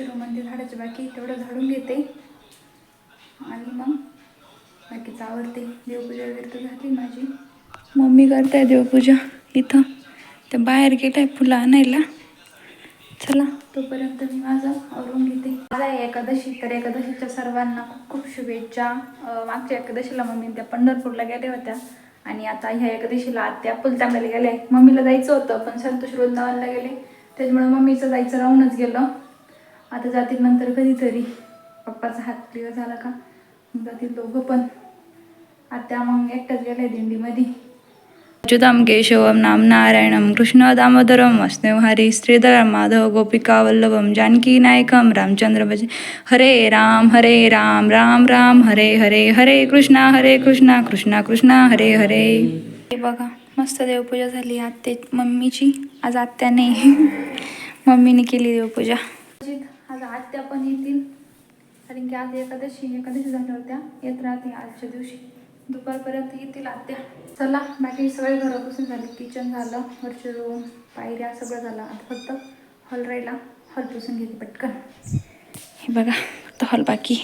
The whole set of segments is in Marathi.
वरच्या रूममध्ये झाडाची बाकी तेवढं झाडून घेते. आणि मग बाकीचं आवडते देवपूजा वगैरे तर झाली माझी. मम्मी करताय देवपूजा इथं. ते बाहेर गेलं आहे फुलं आणायला. चला. तोपर्यंत मी माझं आवरून घेते. माझा आहे एकादशी तर एकादशीच्या सर्वांना खूप खूप शुभेच्छा. मागच्या एकादशीला मम्मी त्या पंढरपूरला गेल्या होत्या. आणि आता ह्या एकादशीला आत्या फुलतांब्याला गेले मम्मीला जायचं होतं पण संतोष वृंदावनला गेले. त्याच्यामुळे मम्मीचं जायचं राहूनच गेलं. आता जातील नंतर कधीतरी. पप्पाचा हात क्लिअर झाला का? मग जातील दोघं पण. आत्या मग एकट्याच गेल्या दिंडीमध्ये. अच्युतां केशवं नाम नारायणं कृष्ण दामोदरं वस्नेव हरी श्रीधर माधव गोपिका वल्लभं जानकी नायकं रामचंद्र भज. हरे राम हरे राम राम राम हरे हरे हरे कृष्णा हरे कृष्णा कृष्णा कृष्णा हरे हरे. हे बघा मस्त देवपूजा झाली आत्ते मम्मीची. आज आत्याने मम्मीने केली देवपूजा. आज आत्या पण येतील. कारण की आज एकादशी एकादशी झाल्या होत्या येत राहते आजच्या दिवशी. दुपारपर्यंत येतील आत्या चला बाकी सगळे घरापासून झाले. किचन झालं वरचे रूम पायऱ्या सगळं झालं. आता फक्त हॉल राहिला. हॉल पुसून घेते पटकन. हे बघा फक्त हॉल बाकी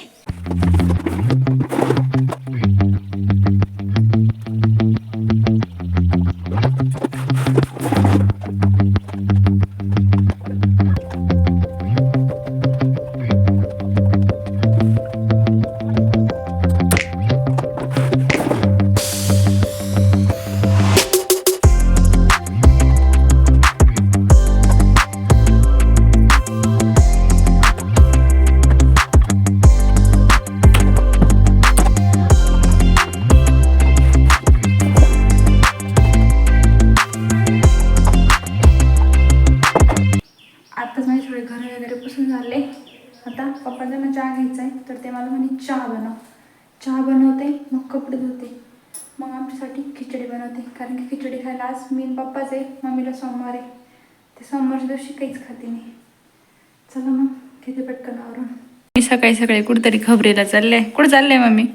चहा घ्यायचा आहे तर ते मला म्हणे चहा बनव. चहा बनवते मग कपडे धुते. मग आमच्यासाठी खिचडी बनवते कारण की खिचडी खायला आज मी पप्पाच आहे मम्मीला सोमवार आहे. ते सोमवारच्या दिवशी काहीच खाते नाही. चला मग घेते पटकन आवरून. मी सकाळी सकाळी कुठेतरी खबरीला चालले. कुठं चाललंय मम्मी?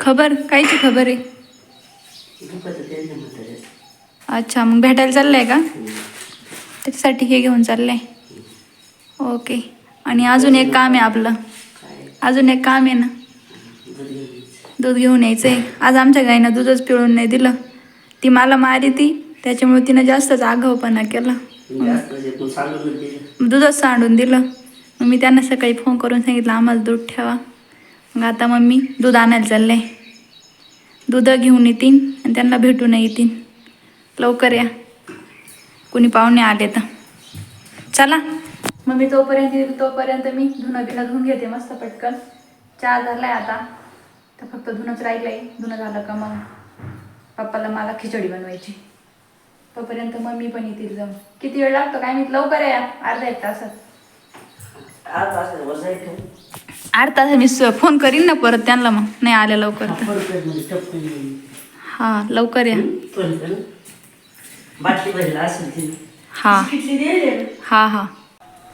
खबर? कायची खबर आहे? अच्छा मग भेटायला चाललंय का? त्याच्यासाठी हे घेऊन चाललंय. ओके. आणि अजून एक काम आहे आपलं. अजून एक काम आहे ना. दूध घेऊन यायचं. आहे आज आमच्या गाईनं दूधच पिळून नाही दिलं. ती मला मारी ती त्याच्यामुळे तिनं जास्तच आघावपणा केला. दूधच सांडून दिलं. मग मी त्यांना सकाळी फोन करून सांगितलं आम्हाला दूध ठेवा. मग आता मम्मी दूध आणायला चाललंय दूध घेऊन येतील आणि त्यांना भेटून येतील लवकर या. कुणी पाहुणे आले तर. चला. मग मी तोपर्यंत येईल तोपर्यंत मी धुणं बिणं धुवून घेते मस्त पटकन. चहा झालाय आता. तर फक्त धुणंच राहिलंय. धुणं झालं का मग? पप्पाला मला खिचडी बनवायची. तोपर्यंत मम्मी पण येतील जाऊन. किती वेळ लागतो काय मी लवकर या. अर्धा एक तासात. वजायचं अर्धा तास मी स- फोन करीन ना परत त्यांना मग. नाही आले लवकर तर. मध्ये टपकन हा लवकर या. हा. हा हा.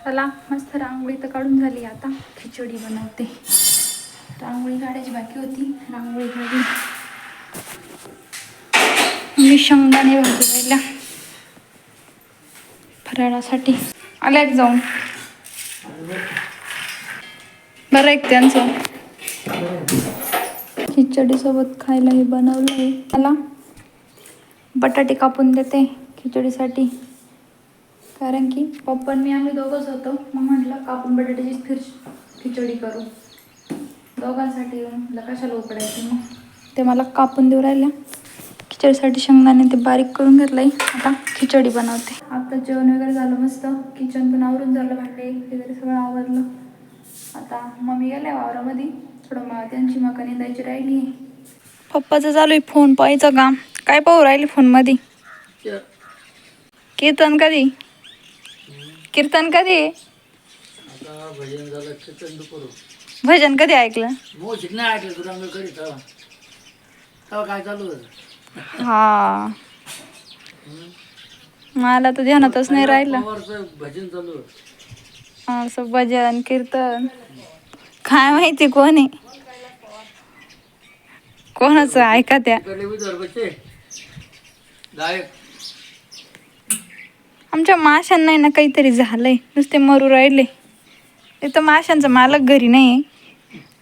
चला मस्त रांगोळी तर काढून झाली आता. खिचडी बनवते. रांगोळी काढायची बाकी होती. रांगोळी काढली मी शेंगदाणे भाजू फराळासाठी. आल्या एक जाऊन. बरं एक त्यांचं? खिचडीसोबत खायला हे बनवलं आहे मला बटाटे कापून देते खिचडीसाठी. कारण की पप्पा मी आम्ही दोघंच होतो. मग म्हटलं कापून बटाट्याची खिर खिचडी करू. दोघांसाठी म्हटलं कशाला उकडायची मग? ते मला कापून देऊ राहिल्या. खिचडीसाठी शेंगदाणे ते बारीक करून घेतलंय. आता खिचडी बनवते. आता जेवण वगैरे झालं मस्त. किचन पण आवरून झालं भांडे वगैरे सगळं आवरलं. आता मम्मी गेल्या वावरामध्ये. थोडं मग त्यांची मका निंदायची राहिली. पप्पाचं चालू आहे फोन पाहायचं काम. काय पाहू राहिले फोनमध्ये? कीर्तन कधी? कीर्तन कधी? आता भजन झालं कीर्तन करू. भजन कधी ऐकलं? मोशिक नाही ऐकलं तुला अंग करीत तेव्हा तेव्हा काय चालू होतं? हा. मला तर ध्यानातच नाही राहिलं. पवारचं भजन चालू होतं. असं भजन कीर्तन. काय माहिती कोण? आहे कोणाचं ऐका त्या. इकडले विदर्भचे. डायरेक्ट आमच्या माशांना ना काहीतरी झालंय. नुसते मरू राहिले. इथं माशांचा मालक घरी नाही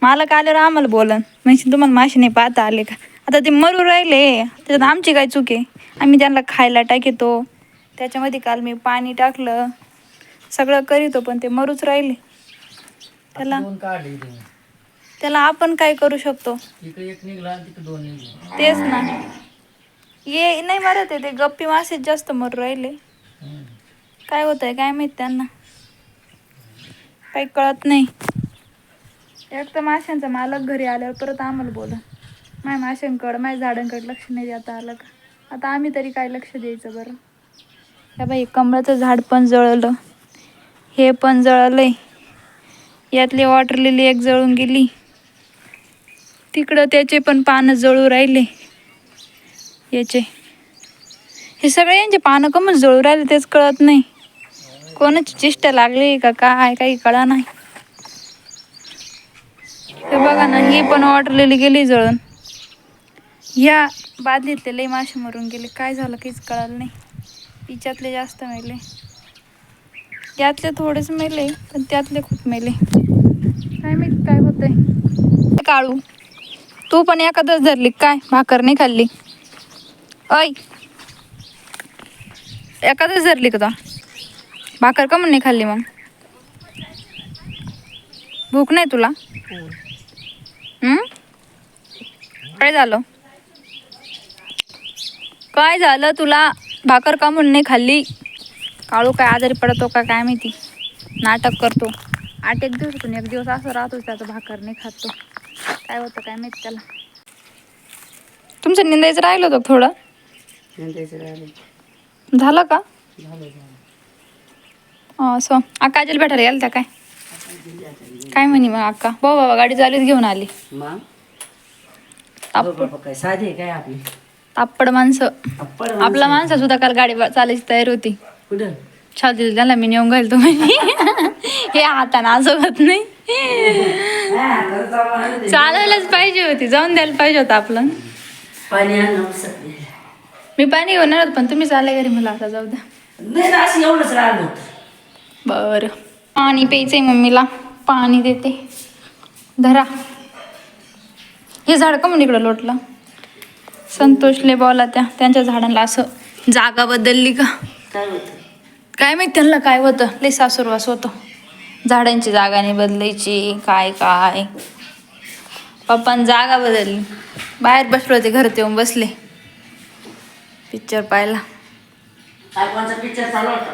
मालक आल्यावर आम्हाला बोलन. म्हणजे तुम्हाला मासे नाही पाहता आले का? आता ते मरू राहिले. त्याच्यात आमची काय चूक आहे? आम्ही त्यांना खायला टाकीतो. त्याच्यामध्ये काल मी पाणी टाकलं. सगळं करीतो पण ते मरूच राहिले. त्याला त्याला आपण काय करू शकतो? तेच ना. ये नाही मरत आहे ते. गप्पी मासेच जास्त मरू राहिले. काय होत आहे काय माहीत त्यांना? काही कळत नाही. एक तर माशांचा मालक घरी आल्यावर परत आम्हाला बोला माय माशांकड माय झाडांकडे लक्ष नाही देता आलं का? आता आम्ही तरी काय लक्ष द्यायचं बरं? या बाई कमळाचं झाड पण जळलं. हे पण जळलंय. यातली वॉटर लिली एक जळून गेली. तिकडं त्याचे पण पानं जळू राहिले. याचे. हे सगळे यांचे पानं कमच जळू राहिले तेच कळत नाही. कोणाची चिष्ट लागली का काय काही कळा नाही. हे बघा ना ही पण वाटलेली गेली जळून. ह्या बादलीतले लई मासे मरून गेले. काय झालं काहीच कळालं नाही. तिच्यातले जास्त मेले. यातले थोडेच मेले पण त्यातले खूप मेले. काय मी काय होतंय. काळू तू पण एखादच धरली काय? भाकर नाही खाल्ली. ऐ एखादच धरली का भाकर का म्हणून नाही खाल्ली मग? भूक नाही तुला? हम्म? काय झालं? काय झालं तुला? भाकर का म्हणून नाही खाल्ली? काळू काय आजारी पडतो का काय माहिती? नाटक करतो. आठ एक दिवसातून एक दिवस असं राहतोच त्याचं भाकर नाही खातो काय होतं काय माहिती त्याला? तुमचं निंदायचं राहिलं होतं का थोडं झालं का? असं अक्का आजीला भेटायला गेलं त्या काय? काय म्हणे मग अक्का भाऊ बाबा गाडी चालूच घेऊन आली. तापड साधी काय आपली? माणसं. आपला माणसा सुद्धा काल गाडी चालायची तयारी होती. छाती त्याला मी नेऊन घालतो हे हाताने असं होत नाही चालायलाच पाहिजे होती जाऊन द्यायला पाहिजे होतं आपलं. मी पाणी होत, पण तुम्ही चालले घरी मला आता जाऊ द्या. नाही ना, असं एवढंच राहिलं बरं. पाणी प्यायचंय मम्मीला. पाणी देते. धरा. हे झाड का म्हणून इकडं लोटलं. संतोषले बोला त्या त्यांच्या झाडांना असं जागा बदलली का? काय होतं? काय माहीत त्यांना काय होतं? लई सासूरवास होतं. झाडांची जागा नाही बदलायची. काय काय? पप्पान जागा बदलली. बाहेर बसले होते घरात येऊन बसले. पिक्चर पाहायला काय कोणचा पिक्चर चालू होता?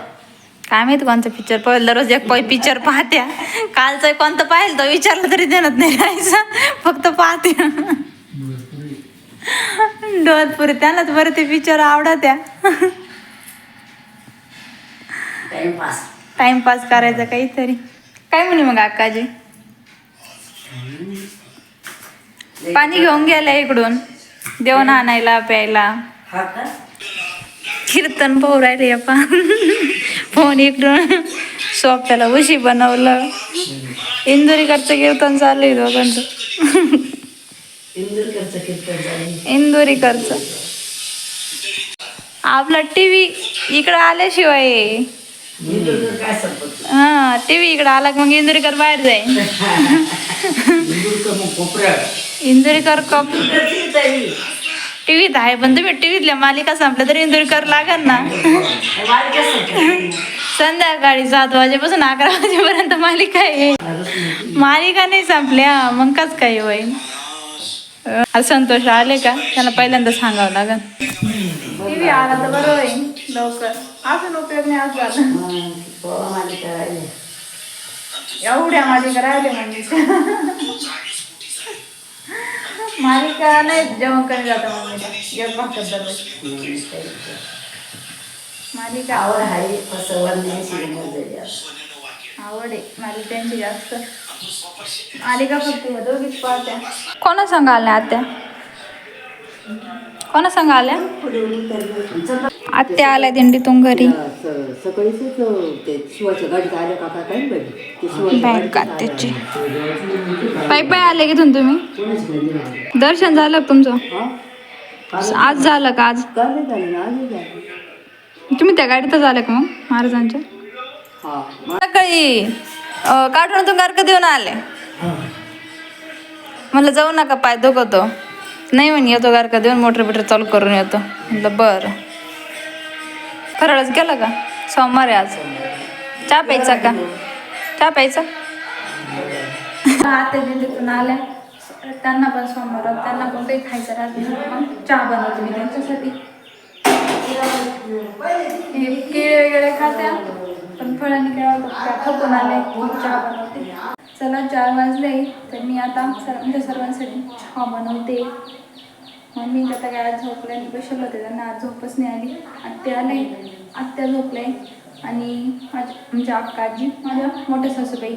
काय माहिती कोणतं पिक्चर पाहिलं. दररोज एक पिक्चर पाहत्या. कालचं कोणतं पाहिलं तर विचारलं तरी देणार नाही राहायचं. फक्त पाहत्या डोळ्यात त्यांनाच बरं ते पिक्चर आवडत्या. टाइमपास करायचा काहीतरी. काय म्हणे मग अक्काजी पाणी घेऊन गेल्या इकडून. देऊन आणायला प्यायला. कीर्तन पाहू राहिले आपण फोन इकडून सोप्याला उशी बनवलं. इंदुरीकडचं कीर्तन चालू आहे दोघांचं. इंदूरकरचं आपला टीव्ही इकडं आल्याशिवाय. हा टीव्ही इकडं आला की मग इंदुरीकर बाहेर जाईल इंदुरीकर कप टीव्हीत आहे पण तुम्ही टीव्हीतल्या मालिका संपल्या तरी इंदुरकर लागल ना? संध्याकाळी सात वाजेपासून अकरा वाजेपर्यंत मालिका आहे. मालिका नाही संपल्या मग कस काय होईल? संतोष आले का? त्यांना पहिल्यांदा सांगावं लागल. टीव्ही आला तर बरं होईल लवकर. असून उपयोग नाही आज झाला एवढ्या मालिका राहिले म्हणजे. मालिका नाही जेवण कमी जातं मम्मीला एक भाकर दररोज. मालिका आवड आहे असं आवड आहे मालिकांची जास्त. मालिका फक्त दोघीच पाहत्या. कोणा सांगा आल्या आत्या? कोणा सांग आल्या? आत्या आल्या दिंडीतून घरी. सकाळीच ते शिवाच्या गाडीत आल्या का काय काय माहिती. ते शिवाच्या बँक. आत्याची पायी पायी आले की तुम्ही? दर्शन झालं तुमचं? आज झालं. का आज. तुम्ही त्या गाडीतच आले का मग महाराजांच्या? सकाळी अं, काठवणातून गारका देऊन आले. म्हणलं जाऊ नका पाय दुखतो नाही म्हणे येतो गारका देऊन मोटर बिटर चालू करून येतो. म्हणलं बरं. फराळच गेला का? सोमवार आहे आज. चहा प्यायचा का? चहा प्यायचा? आता तिथून आल्या. त्यांना पण सोमवार त्यांना पण काही खायचं राहत मग चहा बनवते मी त्यांच्यासाठी. केळे वगैरे खात्या. पण फळांनी केळा थकून आले. चहा बनवते. चला चार वाजले तर मी आता सर्वांच्या म्हणजे सर्वांसाठी चहा बनवते. मम्मी आता काय आज झोपल्या आणि बसले होते त्यांना आज झोपच नाही आली. आत्या आले आत्या झोपले आणि माझ्या म्हणजे अक्का आजी माझ्या मोठ्या सासूबाई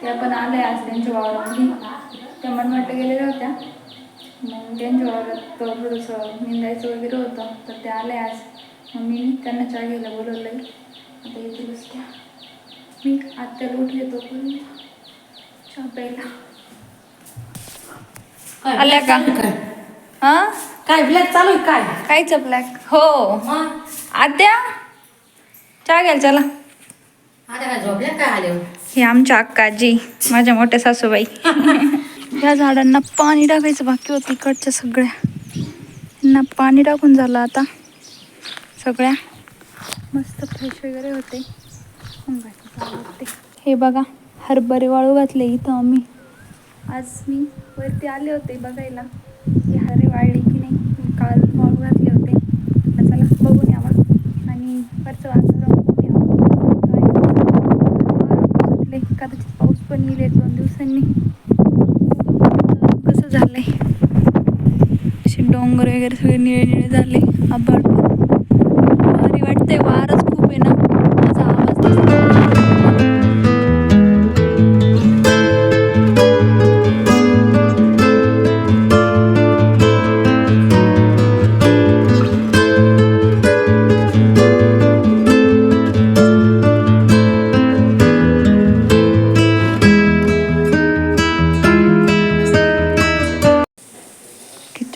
त्या पण आल्या आज त्यांच्या वावरामध्ये. त्या मनवाट गेलेल्या होत्या. मग त्यांच्या वावरात थोडंसं निंदायचं वगैरे होतं तर त्या आल्या आज. मग मी त्यांना चहा घ्यायला बोलवलं आहे आता येतीलच त्या मी आत्याला उठले तोपर्यंत प्यायला आल्या का? हा? काय ब्लॅक चालू आहे काय? कायच ब्लॅक हो. आद्या? चहा घ्याल चला. आता काय झोपल्या काय आले ही आमच्या अक्काजी माझ्या मोठ्या सासूबाई. या झाडांना पाणी टाकायचं बाकी होतं इकडच्या सगळ्या. यांना पाणी टाकून झालं आता. सगळ्या मस्त फ्रेश वगैरे होते. मग बाकी चालू होते. हे बघा. हरभरे वाळू घातले इथं आम्ही. आज मी वरती आले होते बघायला. की हरे वाळले की नाही काल वाळू घातले होते. चला बघून यावा. आणि वरचं वातावरण कदाचित पाऊस पण येईल दोन दिवसांनी. कसं झालंय? असे डोंगर वगैरे सगळे निळे निळे झाले. आभाळ भारी वाटतंय वारच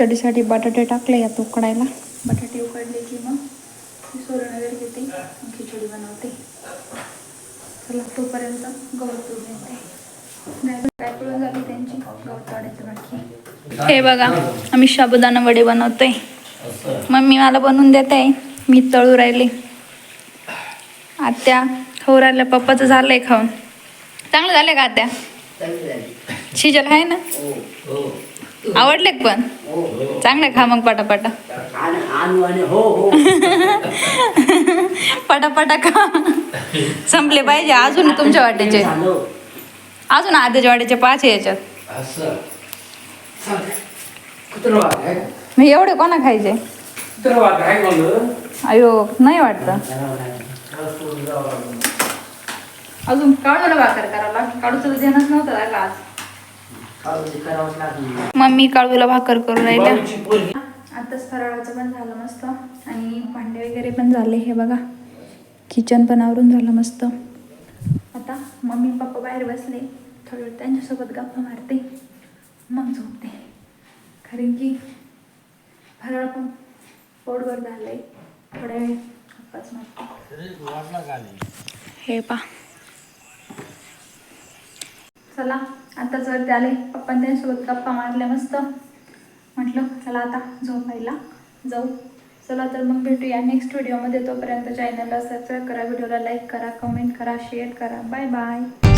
खिचडीसाठी बटाटे टाकले यात उकडायला बटाटे उकडले की मग सोरण वगैरे घेते खिचडी बनवते. चला तोपर्यंत गवत काय झाली त्यांची? गवत वाढायचं बाकी हे बघा आम्ही साबुदाणा वडे बनवतोय. मम्मी मला बनवून देत. आहे मी तळू राहिले. आत्या खाऊ राहिल्या पप्पाचं झालंय खाऊन. चांगलं झालंय का आत्या? झाली शिजल आहे ना? हो. आवडले पण? हो चांगलं खा मग पटापटा. पटापटा खा. संपले पाहिजे अजून तुमच्या वाट्याचे अजून आधीच्या वाट्याचे पाच आहे याच्यात. असं एवढे कोणा खायचे? अयो नाही वाटत. अजून काढूला भाकर करायला काढूचं ध्यानच नव्हतं आज. मम्मी काळूला भाकर करून राहिल्या. आताच फराळाचं पण झालं मस्त. आणि भांडे वगैरे पण झाले हे बघा. किचन पण आवरून झालं मस्त. आता मम्मी पप्पा बाहेर बसले. थोडी वेळ त्यांच्यासोबत गप्पा मारते. मग झोपते. कारण की फराळ पण पोटभर झालंय. थोड्या वेळ गप्पाच मारते. हे पा चला. आता वरती आले पप्पा त्यांच्यासोबत गप्पा मारल्या मस्त. म्हटलं चला आता झोपायला जाऊ. चला तर मग भेटूया नेक्स्ट व्हिडिओमध्ये तोपर्यंत चॅनलला सबस्क्राईब करा व्हिडिओला लाईक करा कमेंट करा शेअर करा. Bye bye